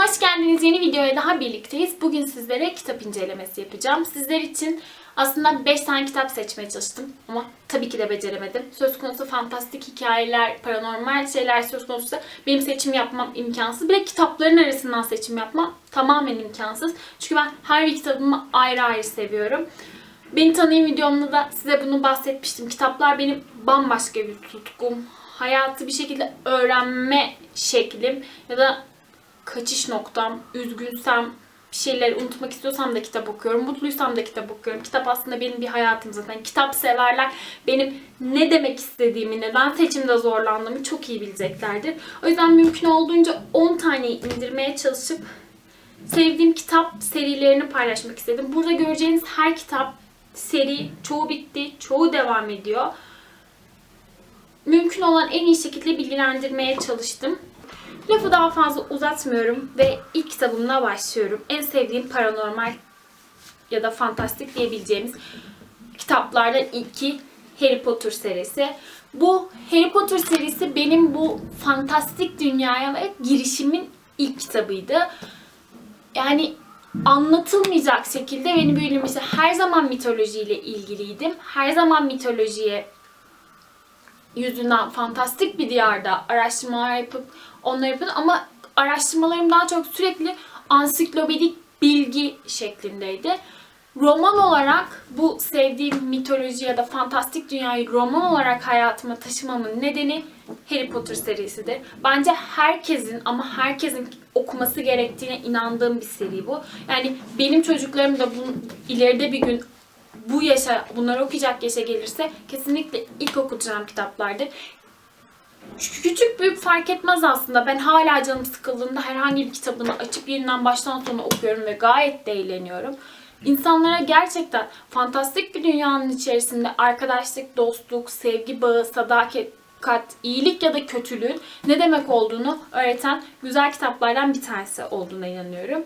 Hoş geldiniz. Yeni videoya daha birlikteyiz. Bugün sizlere kitap incelemesi yapacağım. Sizler için aslında 5 tane kitap seçmeye çalıştım ama tabii ki de beceremedim. Söz konusu fantastik hikayeler, paranormal şeyler söz konusu benim seçim yapmam imkansız. Bir de kitapların arasından seçim yapmam tamamen imkansız. Çünkü ben her bir kitabımı ayrı ayrı seviyorum. Beni tanıyın videomda da size bunu bahsetmiştim. Kitaplar benim bambaşka bir tutkum. Hayatı bir şekilde öğrenme şeklim ya da kaçış noktam, üzgünsem, bir şeyleri unutmak istiyorsam da kitap okuyorum. Mutluysam da kitap okuyorum. Kitap aslında benim bir hayatım zaten. Kitap severler benim ne demek istediğimi, neden seçimde zorlandığımı çok iyi bileceklerdir. O yüzden mümkün olduğunca 10 taneyi indirmeye çalışıp sevdiğim kitap serilerini paylaşmak istedim. Burada göreceğiniz her kitap seri, çoğu bitti, çoğu devam ediyor. Mümkün olan en iyi şekilde bilgilendirmeye çalıştım. Lafı daha fazla uzatmıyorum ve ilk kitabımla başlıyorum. En sevdiğim paranormal ya da fantastik diyebileceğimiz kitaplardan ilki Harry Potter serisi. Bu Harry Potter serisi benim bu fantastik dünyaya ve girişimin ilk kitabıydı. Yani anlatılmayacak şekilde beni büyülemişti. Her zaman mitolojiyle ilgiliydim. Her zaman mitolojiye yüzünden fantastik bir diyarda araştırmalar yapıp onları yapın ama araştırmalarım daha çok sürekli ansiklopedik bilgi şeklindeydi. Roman olarak bu sevdiğim mitoloji ya da fantastik dünyayı roman olarak hayatıma taşımamın nedeni Harry Potter serisidir. Bence herkesin ama herkesin okuması gerektiğine inandığım bir seri bu. Yani benim çocuklarım da bu ileride bir gün bu yaşa, bunları okuyacak yaşa gelirse kesinlikle ilk okuyacağım kitaplardır. Küçük büyük fark etmez aslında. Ben hala canım sıkıldığında herhangi bir kitabını açıp yeniden baştan sona okuyorum ve gayet de eğleniyorum. İnsanlara gerçekten fantastik bir dünyanın içerisinde arkadaşlık, dostluk, sevgi bağı, sadakat, iyilik ya da kötülüğün ne demek olduğunu öğreten güzel kitaplardan bir tanesi olduğuna inanıyorum.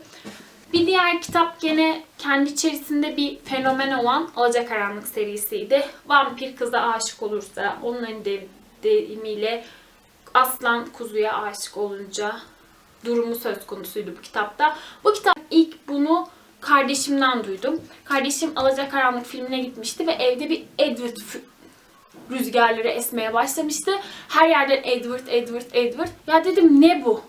Bir diğer kitap gene kendi içerisinde bir fenomen olan Alacakaranlık serisiydi. Vampir kıza aşık olursa, onların de- deyimiyle aslan kuzuya aşık olunca durumu söz konusuydu bu kitapta. Bu kitap ilk bunu kardeşimden duydum. Kardeşim Alacakaranlık filmine gitmişti ve evde bir Edward rüzgarları esmeye başlamıştı. Her yerden Edward, Edward, Edward. Ya dedim ne bu?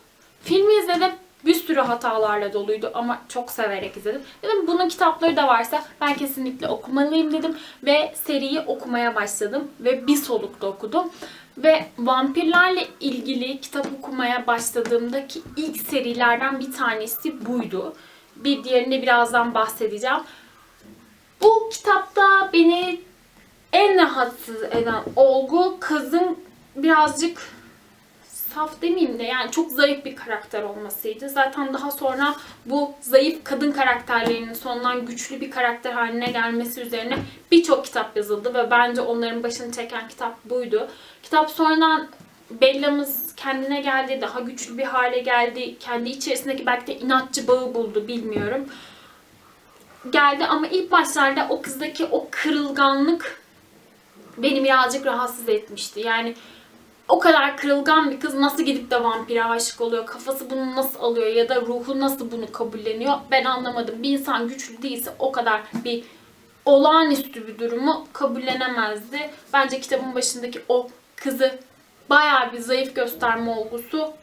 Filmi izledim. Bir sürü hatalarla doluydu ama çok severek izledim. Dedim bunun kitapları da varsa ben kesinlikle okumalıyım dedim. Ve seriyi okumaya başladım. Ve bir solukta okudum. Ve vampirlerle ilgili kitap okumaya başladığımdaki ilk serilerden bir tanesi buydu. Bir diğerinde birazdan bahsedeceğim. Bu kitapta beni en rahatsız eden olgu kızın birazcık saf demeyeyim de yani çok zayıf bir karakter olmasıydı. Zaten daha sonra bu zayıf kadın karakterlerinin sonundan güçlü bir karakter haline gelmesi üzerine birçok kitap yazıldı ve bence onların başını çeken kitap buydu. Kitap sonradan Bella'mız kendine geldi, daha güçlü bir hale geldi. Kendi içerisindeki belki de inatçı bağı buldu bilmiyorum. Geldi ama ilk başlarda o kızdaki o kırılganlık beni birazcık rahatsız etmişti. Yani o kadar kırılgan bir kız nasıl gidip de vampire aşık oluyor? Kafası bunu nasıl alıyor ya da ruhu nasıl bunu kabulleniyor? Ben anlamadım. Bir insan güçlü değilse o kadar bir olağanüstü bir durumu kabullenemezdi. Bence kitabın başındaki o kızı bayağı bir zayıf gösterme olgusu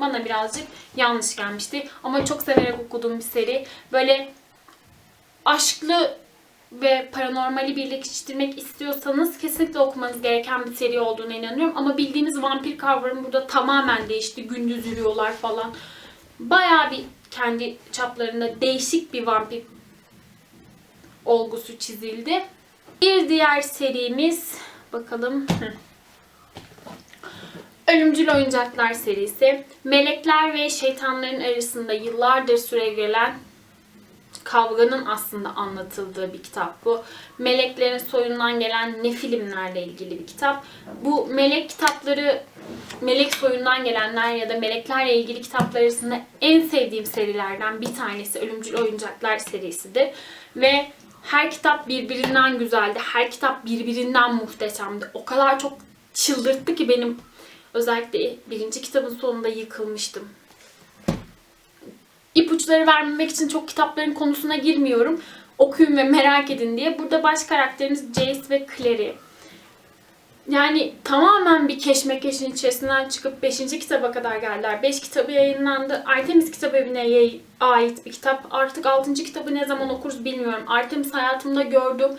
bana birazcık yanlış gelmişti. Ama çok severek okuduğum bir seri. Böyle aşklı ve paranormali birleştirmek istiyorsanız kesinlikle okumanız gereken bir seri olduğuna inanıyorum. Ama bildiğimiz vampir kavramı burada tamamen değişti. Gündüz yürüyorlar falan. Bayağı bir kendi çaplarında değişik bir vampir olgusu çizildi. Bir diğer serimiz bakalım. Ölümcül Oyuncaklar serisi. Melekler ve şeytanların arasında yıllardır süre gelen kavganın aslında anlatıldığı bir kitap bu. Meleklerin soyundan gelen ne filmlerle ilgili bir kitap. Bu melek kitapları, melek soyundan gelenler ya da meleklerle ilgili kitaplar arasında en sevdiğim serilerden bir tanesi Ölümcül Oyuncaklar serisidir. Ve her kitap birbirinden güzeldi. Her kitap birbirinden muhteşemdi. O kadar çok çıldırttı ki benim özellikle birinci kitabın sonunda yıkılmıştım ipuçları vermemek için çok kitapların konusuna girmiyorum. Okuyun ve merak edin diye. Burada baş karakterimiz Jace ve Clary. Yani tamamen bir keşmekeşin içerisinden çıkıp 5. kitaba kadar geldiler. 5 kitabı yayınlandı. Artemis Kitap Evi'ne ait bir kitap. Artık 6. kitabı ne zaman okuruz bilmiyorum. Artemis hayatımda gördüğüm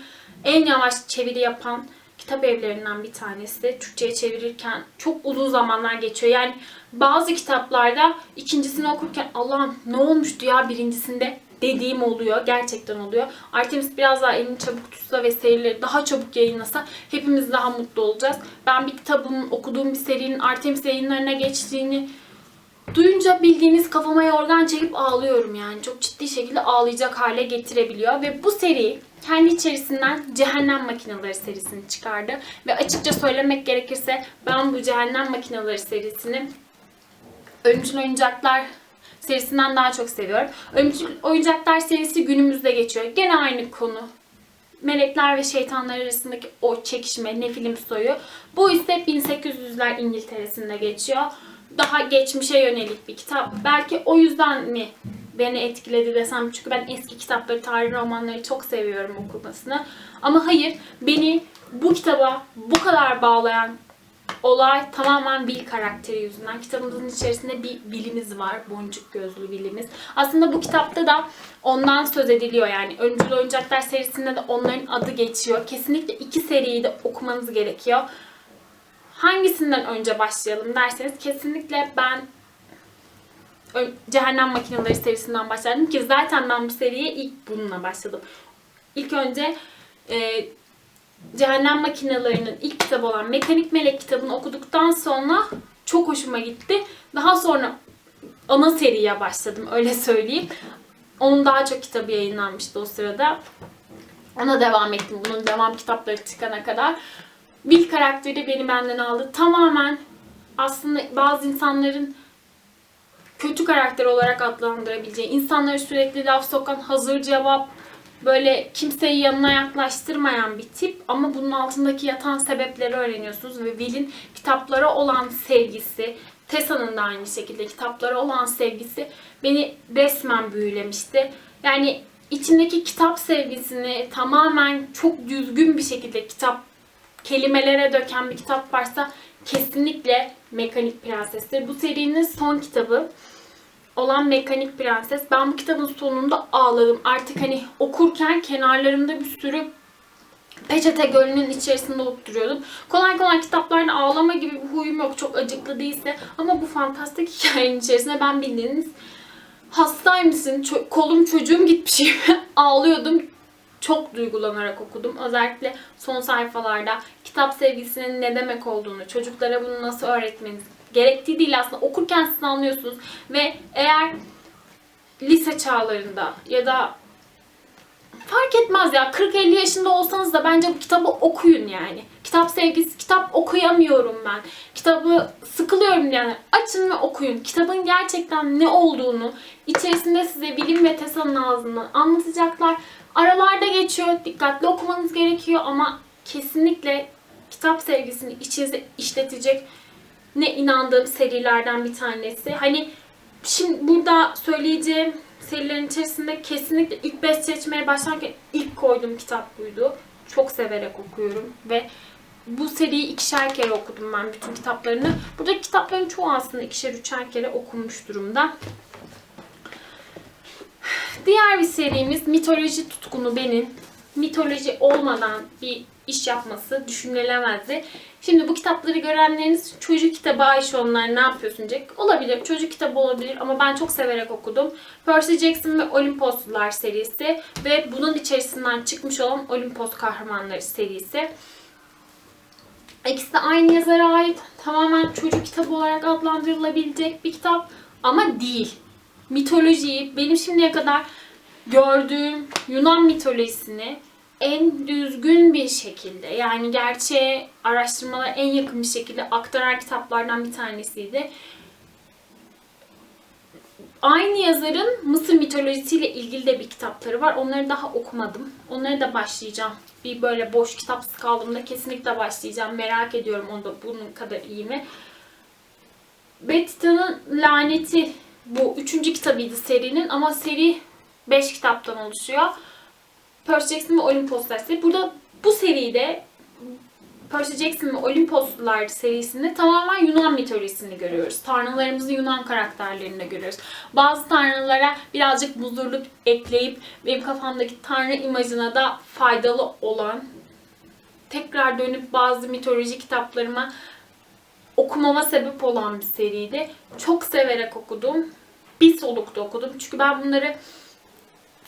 en yavaş çeviri yapan kitap evlerinden bir tanesi. Türkçe'ye çevirirken çok uzun zamanlar geçiyor. Yani bazı kitaplarda ikincisini okurken Allah'ım ne olmuştu ya birincisinde dediğim oluyor. Gerçekten oluyor. Artemis biraz daha elini çabuk tutsa ve serileri daha çabuk yayınlasa hepimiz daha mutlu olacağız. Ben bir kitabın, okuduğum bir serinin Artemis yayınlarına geçtiğini duyunca bildiğiniz kafama yorgan çekip ağlıyorum yani. Çok ciddi şekilde ağlayacak hale getirebiliyor. Ve bu seri kendi içerisinden Cehennem Makineleri serisini çıkardı. Ve açıkça söylemek gerekirse ben bu Cehennem Makineleri serisini Ölümcül Oyuncaklar serisinden daha çok seviyorum. Ölümcül Oyuncaklar serisi günümüzde geçiyor. Gene aynı konu. Melekler ve şeytanlar arasındaki o çekişme, ne film soyu. Bu ise 1800'ler İngiltere'sinde geçiyor. Daha geçmişe yönelik bir kitap. Belki o yüzden mi beni etkiledi desem. Çünkü ben eski kitapları, tarih romanları çok seviyorum okumasını. Ama hayır, beni bu kitaba bu kadar bağlayan olay tamamen Bill karakteri yüzünden. Kitabımızın içerisinde bir bilimiz var. Boncuk gözlü bilimiz. Aslında bu kitapta da ondan söz ediliyor yani. Öncül Oyuncaklar serisinde de onların adı geçiyor. Kesinlikle iki seriyi de okumanız gerekiyor. Hangisinden önce başlayalım derseniz kesinlikle ben Cehennem Makineleri serisinden başladım ki zaten ben bu seriye ilk bununla başladım. İlk önce e, Cehennem Makinelerinin ilk kitabı olan Mekanik Melek kitabını okuduktan sonra çok hoşuma gitti. Daha sonra ana seriye başladım öyle söyleyeyim. Onun daha çok kitabı yayınlanmıştı o sırada. Ona devam ettim bunun devam kitapları çıkana kadar. Bill karakteri beni benden aldı. Tamamen aslında bazı insanların kötü karakter olarak adlandırabileceği, insanları sürekli laf sokan, hazır cevap, böyle kimseyi yanına yaklaştırmayan bir tip ama bunun altındaki yatan sebepleri öğreniyorsunuz ve Will'in kitaplara olan sevgisi, Tessa'nın da aynı şekilde kitaplara olan sevgisi beni resmen büyülemişti. Yani içindeki kitap sevgisini tamamen çok düzgün bir şekilde kitap kelimelere döken bir kitap varsa kesinlikle Mekanik Prenses'tir. Bu serinin son kitabı olan Mekanik Prenses. Ben bu kitabın sonunda ağladım. Artık hani okurken kenarlarımda bir sürü peçete gölünün içerisinde olup duruyordum. Kolay kolay kitaplarda ağlama gibi bir huyum yok. Çok acıklı değilse. Ama bu fantastik hikayenin içerisinde ben bildiğiniz hastaymışsın, ço- kolum çocuğum gitmiş gibi ağlıyordum. Çok duygulanarak okudum. Özellikle son sayfalarda kitap sevgisinin ne demek olduğunu, çocuklara bunu nasıl öğretmeniz gerektiği değil aslında okurken siz anlıyorsunuz. Ve eğer lise çağlarında ya da fark etmez ya 40-50 yaşında olsanız da bence bu kitabı okuyun yani. Kitap sevgisi, kitap okuyamıyorum ben. Kitabı sıkılıyorum yani. Açın ve okuyun. Kitabın gerçekten ne olduğunu içerisinde size bilim ve Tessa'nın ağzından anlatacaklar. Aralarda geçiyor. Dikkatli okumanız gerekiyor ama kesinlikle kitap sevgisini içinize işletecek ne inandığım serilerden bir tanesi. Hani şimdi burada söyleyeceğim serilerin içerisinde kesinlikle ilk 5 seçmeye başlarken ilk koyduğum kitap buydu. Çok severek okuyorum ve bu seriyi ikişer kere okudum ben bütün kitaplarını. Buradaki kitapların çoğu aslında ikişer üçer kere okunmuş durumda. Diğer bir serimiz mitoloji tutkunu benim. Mitoloji olmadan bir iş yapması düşünülemezdi. Şimdi bu kitapları görenleriniz çocuk kitabı Ayşe onlar ne yapıyorsun diyecek. Olabilir. Çocuk kitabı olabilir ama ben çok severek okudum. Percy Jackson ve Olimposlular serisi ve bunun içerisinden çıkmış olan Olimpos Kahramanları serisi. İkisi de aynı yazara ait. Tamamen çocuk kitabı olarak adlandırılabilecek bir kitap ama değil. Mitolojiyi benim şimdiye kadar gördüğüm Yunan mitolojisini en düzgün bir şekilde yani gerçeğe araştırmalara en yakın bir şekilde aktaran kitaplardan bir tanesiydi. Aynı yazarın Mısır mitolojisiyle ilgili de bir kitapları var. Onları daha okumadım. Onları da başlayacağım. Bir böyle boş kitapsız kaldığımda kesinlikle başlayacağım. Merak ediyorum onu da bunun kadar iyi mi? Betita'nın laneti Bu üçüncü kitabıydı serinin ama seri 5 kitaptan oluşuyor. Percy Jackson ve Olimposlar serisi. Burada bu seride Percy Jackson ve Olimposlular serisinde tamamen Yunan mitolojisini görüyoruz. Tanrılarımızı Yunan karakterlerinde görüyoruz. Bazı tanrılara birazcık buzurluk ekleyip benim kafamdaki tanrı imajına da faydalı olan tekrar dönüp bazı mitoloji kitaplarıma okumama sebep olan bir seriydi. Çok severek okudum. Bir solukta okudum. Çünkü ben bunları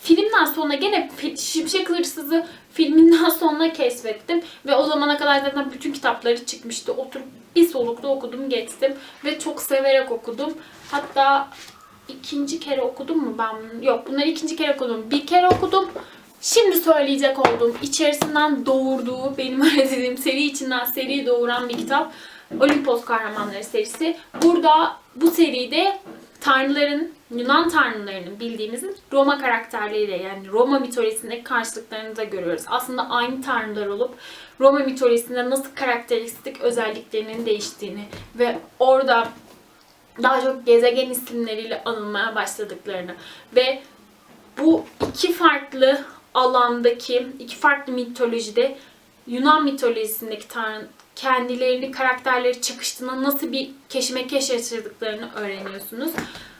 filmden sonra gene Şimşek Hırsızı filminden sonra keşfettim. Ve o zamana kadar zaten bütün kitapları çıkmıştı. Oturup bir solukta okudum geçtim. Ve çok severek okudum. Hatta ikinci kere okudum mu ben? Yok bunları ikinci kere okudum. Bir kere okudum. Şimdi söyleyecek olduğum içerisinden doğurduğu benim öyle dediğim seri içinden seri doğuran bir kitap. Olimpos Kahramanları serisi. Burada bu seride tanrıların, Yunan tanrılarının bildiğimiz Roma karakterleriyle yani Roma mitolojisindeki karşılıklarını da görüyoruz. Aslında aynı tanrılar olup Roma mitolojisinde nasıl karakteristik özelliklerinin değiştiğini ve orada daha çok gezegen isimleriyle anılmaya başladıklarını ve bu iki farklı alandaki, iki farklı mitolojide Yunan mitolojisindeki tanrı kendilerini, karakterleri çakıştığında nasıl bir keşmekeş yaşadıklarını öğreniyorsunuz.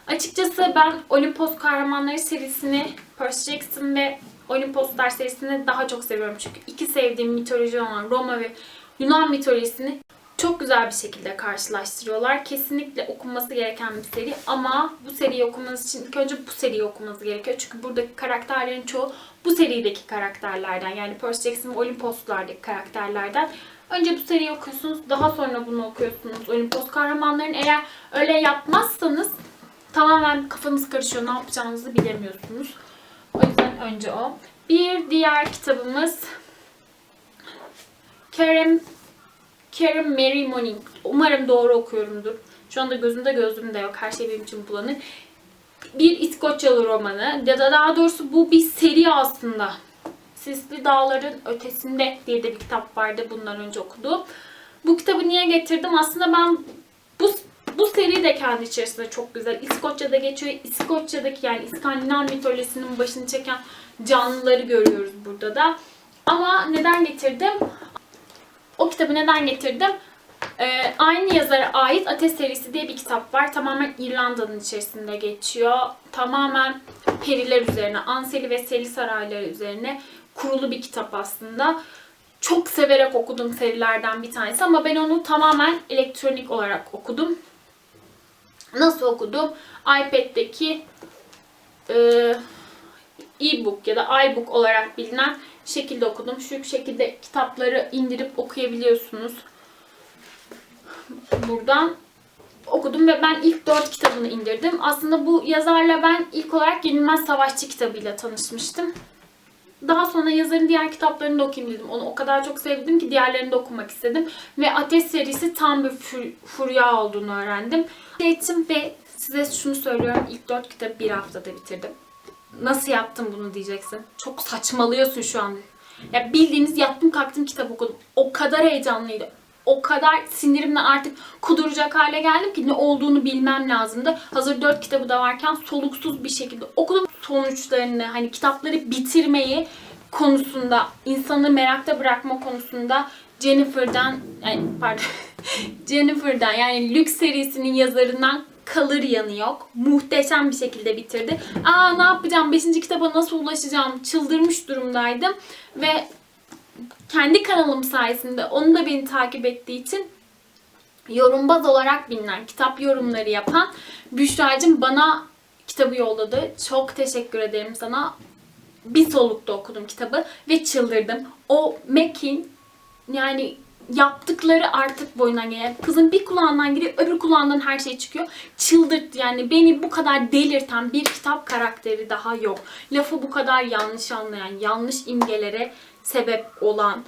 Açıkçası ben Olimpos Kahramanları serisini, Percy Jackson ve Olimposlar serisini daha çok seviyorum. Çünkü iki sevdiğim mitoloji olan Roma ve Yunan mitolojisini çok güzel bir şekilde karşılaştırıyorlar. Kesinlikle okunması gereken bir seri ama bu seriyi okumanız için ilk önce bu seriyi okumanız gerekiyor. Çünkü buradaki karakterlerin çoğu bu serideki karakterlerden yani Percy Jackson ve Olimposlardaki karakterlerden. Önce bu seriyi okuyorsunuz, daha sonra bunu okuyorsunuz. Olimpos kahramanların eğer öyle yapmazsanız tamamen kafanız karışıyor, ne yapacağınızı bilemiyorsunuz. O yüzden önce o. Bir diğer kitabımız Kerem Karen Mary Morning. Umarım doğru okuyorumdur. Şu anda gözümde gözlüğüm yok. Her şey benim için bulanık. Bir İskoçyalı romanı. Ya da daha doğrusu bu bir seri aslında. Sisli Dağların Ötesinde diye de bir kitap vardı bundan önce okuduğum. Bu kitabı niye getirdim? Aslında ben bu bu seri de kendi içerisinde çok güzel. İskoçya'da geçiyor. İskoçya'daki yani İskandinav mitolojisinin başını çeken canlıları görüyoruz burada da. Ama neden getirdim? O kitabı neden getirdim? Ee, aynı yazara ait Ateş serisi diye bir kitap var. Tamamen İrlanda'nın içerisinde geçiyor. Tamamen periler üzerine, Anseli ve Seli sarayları üzerine kurulu bir kitap aslında. Çok severek okudum serilerden bir tanesi ama ben onu tamamen elektronik olarak okudum. Nasıl okudum? iPad'deki e, e-book ya da iBook olarak bilinen şekilde okudum. Şu şekilde kitapları indirip okuyabiliyorsunuz. Buradan okudum ve ben ilk dört kitabını indirdim. Aslında bu yazarla ben ilk olarak Yenilmez Savaşçı kitabıyla tanışmıştım. Daha sonra yazarın diğer kitaplarını da okuyayım dedim. Onu o kadar çok sevdim ki diğerlerini de okumak istedim. Ve Ateş serisi tam bir fur- furya olduğunu öğrendim. Ettim ve size şunu söylüyorum. İlk dört kitabı bir haftada bitirdim. Nasıl yaptım bunu diyeceksin. Çok saçmalıyorsun şu an. Ya bildiğiniz yattım kalktım kitap okudum. O kadar heyecanlıydı. O kadar sinirimden artık kuduracak hale geldim ki ne olduğunu bilmem lazımdı. Hazır dört kitabı da varken soluksuz bir şekilde okudum. Sonuçlarını hani kitapları bitirmeyi konusunda, insanı merakta bırakma konusunda Jennifer'dan yani pardon Jennifer'dan yani Lüks serisinin yazarından kalır yanı yok. Muhteşem bir şekilde bitirdi. Aa ne yapacağım? Beşinci kitaba nasıl ulaşacağım? Çıldırmış durumdaydım. Ve kendi kanalım sayesinde onu da beni takip ettiği için yorumbaz olarak bilinen, kitap yorumları yapan Büşra'cığım bana kitabı yolladı. Çok teşekkür ederim sana. Bir solukta okudum kitabı ve çıldırdım. O Mac'in yani yaptıkları artık boyuna gelen. Kızın bir kulağından giriyor, öbür kulağından her şey çıkıyor. Çıldırttı yani. Beni bu kadar delirten bir kitap karakteri daha yok. Lafı bu kadar yanlış anlayan, yanlış imgelere sebep olan,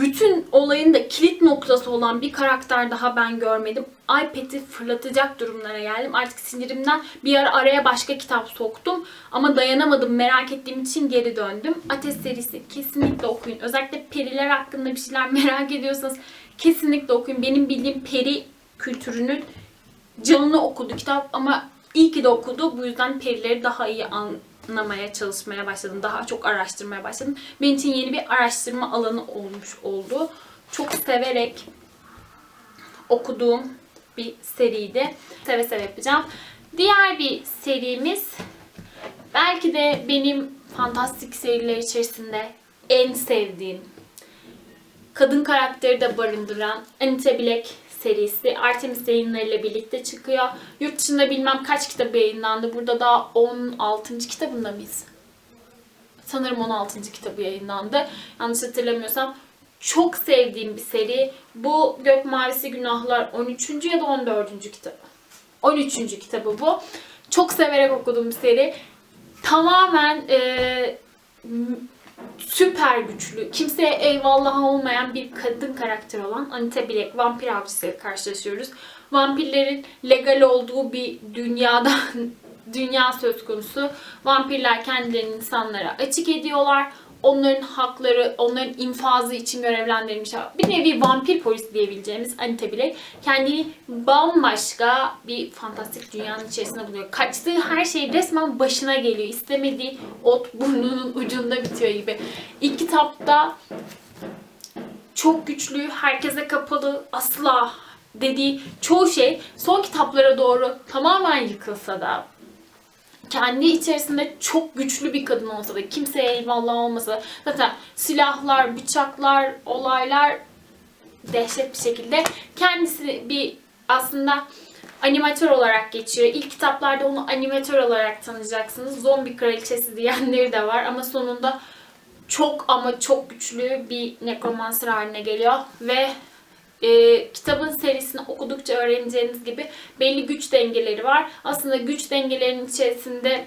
bütün olayın da kilit noktası olan bir karakter daha ben görmedim. iPad'i fırlatacak durumlara geldim. Artık sinirimden bir ara araya başka kitap soktum. Ama dayanamadım. Merak ettiğim için geri döndüm. Ateş serisi kesinlikle okuyun. Özellikle periler hakkında bir şeyler merak ediyorsanız kesinlikle okuyun. Benim bildiğim peri kültürünün canını okudu kitap ama iyi ki de okudu. Bu yüzden perileri daha iyi anlamaya çalışmaya başladım. Daha çok araştırmaya başladım. Benim için yeni bir araştırma alanı olmuş oldu. Çok severek okuduğum bir seriydi. Seve seve yapacağım. Diğer bir serimiz belki de benim fantastik seriler içerisinde en sevdiğim kadın karakteri de barındıran Anita Black serisi Artemis yayınlarıyla birlikte çıkıyor. Yurt dışında bilmem kaç kitap yayınlandı. Burada da 16. kitabında mıyız? Sanırım 16. kitabı yayınlandı. Yanlış hatırlamıyorsam. Çok sevdiğim bir seri. Bu Gök Mavisi Günahlar 13. ya da 14. kitabı. 13. kitabı bu. Çok severek okuduğum bir seri. Tamamen m- süper güçlü, kimseye eyvallah olmayan bir kadın karakter olan Anita Black, vampir avcısıyla karşılaşıyoruz. Vampirlerin legal olduğu bir dünyada dünya söz konusu. Vampirler kendilerini insanlara açık ediyorlar. Onların hakları, onların infazı için görevlendirilmişler. Bir nevi vampir polis diyebileceğimiz Anita Black kendini bambaşka bir fantastik dünyanın içerisinde buluyor. Kaçtığı her şey resmen başına geliyor. İstemediği ot burnunun ucunda bitiyor gibi. İlk kitapta çok güçlü, herkese kapalı, asla dediği çoğu şey son kitaplara doğru tamamen yıkılsa da kendi içerisinde çok güçlü bir kadın olsa da kimseye eyvallah olmasa zaten silahlar, bıçaklar, olaylar dehşet bir şekilde kendisi bir aslında animatör olarak geçiyor. İlk kitaplarda onu animatör olarak tanıyacaksınız. Zombi kraliçesi diyenleri de var ama sonunda çok ama çok güçlü bir nekromancer haline geliyor ve e, kitabın serisini okudukça öğreneceğiniz gibi belli güç dengeleri var. Aslında güç dengelerinin içerisinde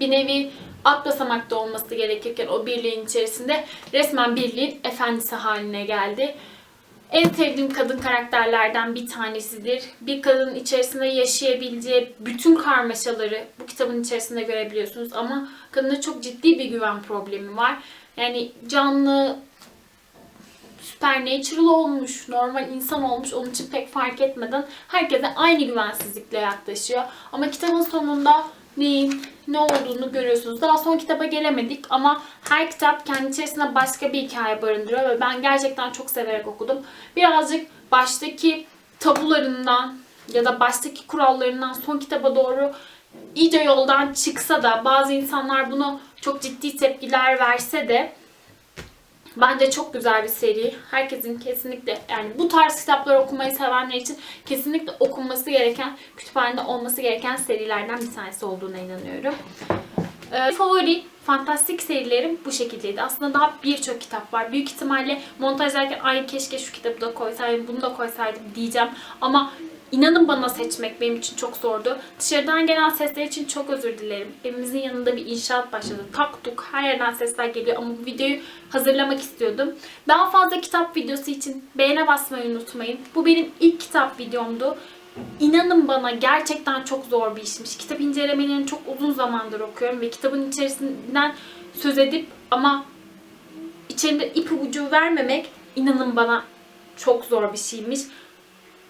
bir nevi at basamakta olması gerekirken o birliğin içerisinde resmen birliğin efendisi haline geldi. En sevdiğim kadın karakterlerden bir tanesidir. Bir kadının içerisinde yaşayabileceği bütün karmaşaları bu kitabın içerisinde görebiliyorsunuz ama kadında çok ciddi bir güven problemi var. Yani canlı, supernatural olmuş, normal insan olmuş onun için pek fark etmeden herkese aynı güvensizlikle yaklaşıyor. Ama kitabın sonunda neyin ne olduğunu görüyorsunuz. Daha son kitaba gelemedik ama her kitap kendi içerisinde başka bir hikaye barındırıyor ve ben gerçekten çok severek okudum. Birazcık baştaki tabularından ya da baştaki kurallarından son kitaba doğru iyice yoldan çıksa da bazı insanlar bunu çok ciddi tepkiler verse de Bence çok güzel bir seri. Herkesin kesinlikle yani bu tarz kitapları okumayı sevenler için kesinlikle okunması gereken, kütüphanede olması gereken serilerden bir tanesi olduğuna inanıyorum. Ee, favori fantastik serilerim bu şekildeydi. Aslında daha birçok kitap var. Büyük ihtimalle montajlarken ay keşke şu kitabı da koysaydım, bunu da koysaydım diyeceğim. Ama İnanın bana seçmek benim için çok zordu. Dışarıdan gelen sesler için çok özür dilerim. Evimizin yanında bir inşaat başladı. Tak tuk her yerden sesler geliyor ama bu videoyu hazırlamak istiyordum. Daha fazla kitap videosu için beğene basmayı unutmayın. Bu benim ilk kitap videomdu. İnanın bana gerçekten çok zor bir işmiş. Kitap incelemelerini çok uzun zamandır okuyorum ve kitabın içerisinden söz edip ama içerinde ipucu vermemek inanın bana çok zor bir şeymiş.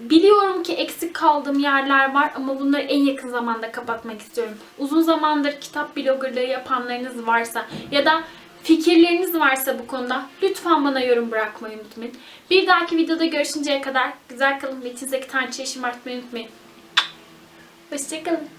Biliyorum ki eksik kaldığım yerler var ama bunları en yakın zamanda kapatmak istiyorum. Uzun zamandır kitap bloggerlığı yapanlarınız varsa ya da fikirleriniz varsa bu konuda lütfen bana yorum bırakmayı unutmayın. Bir dahaki videoda görüşünceye kadar güzel kalın ve içinizdeki tanrıçayı şımartmayı unutmayın. Hoşçakalın.